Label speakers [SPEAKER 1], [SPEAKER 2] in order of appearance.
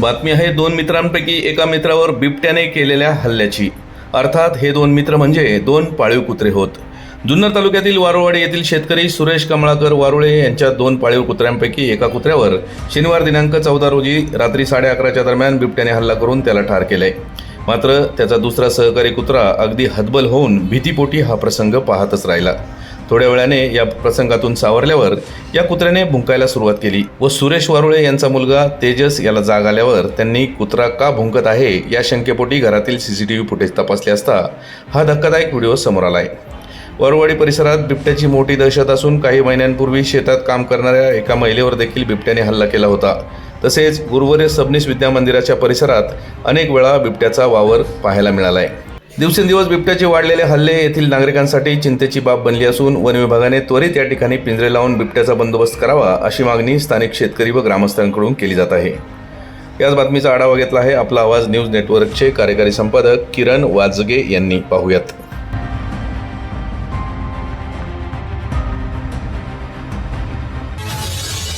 [SPEAKER 1] बातमी आहे दोन मित्रांपैकी एका मित्रावर बिबट्याने केलेल्या हल्ल्याची. अर्थात हे दोन मित्र म्हणजे दोन पाळीव कुत्रे होत. जुन्नर तालुक्यातील वारुवाडी येथील शेतकरी सुरेश कमळाकर वारुळे यांच्या दोन पाळीव कुत्र्यांपैकी एका कुत्र्यावर शनिवार दिनांक चौदा रोजी रात्री साडे अकराच्या दरम्यान बिबट्याने हल्ला करून त्याला ठार केले मात्र त्याचा दुसरा सहकारी कुत्रा अगदी हतबल होऊन भीतीपोटी हा प्रसंग पाहतच राहिला. थोड्या वेळाने या प्रसंगातून सावरल्यावर या कुत्र्याने भुंकायला सुरुवात केली व सुरेश वारुळे यांचा मुलगा तेजस याला जाग आल्यावर त्यांनी कुत्रा का भुंकत आहे या शंकेपोटी घरातील सीसीटीव्ही फुटेज तपासले असता हा धक्कादायक व्हिडिओ समोर आलाय. वरवाडी परिसरात बिबट्याची मोठी दहशत असून काही महिन्यांपूर्वी शेतात काम करणाऱ्या एका महिलेवर देखील बिबट्याने हल्ला केला होता. तसेच गुरुवारी सबनीस विद्या मंदिराच्या परिसरात अनेक वेळा बिबट्याचा वावर पाहायला मिळाला आहे दिवसेंदिवस बिबट्याचे वाढलेले हल्ले येथील नागरिकांसाठी चिंतेची बाब बनली असून वन विभागाने त्वरित या ठिकाणी पिंजरे लावून बिबट्याचा बंदोबस्त करावा अशी मागणी स्थानिक शेतकरी व ग्रामस्थांकडून केली जात आहे. याच बातमीचा आढावा घेतला आहे आपला आवाज न्यूज नेटवर्कचे कार्यकारी संपादक किरण वाजगे यांनी. पाहूयात.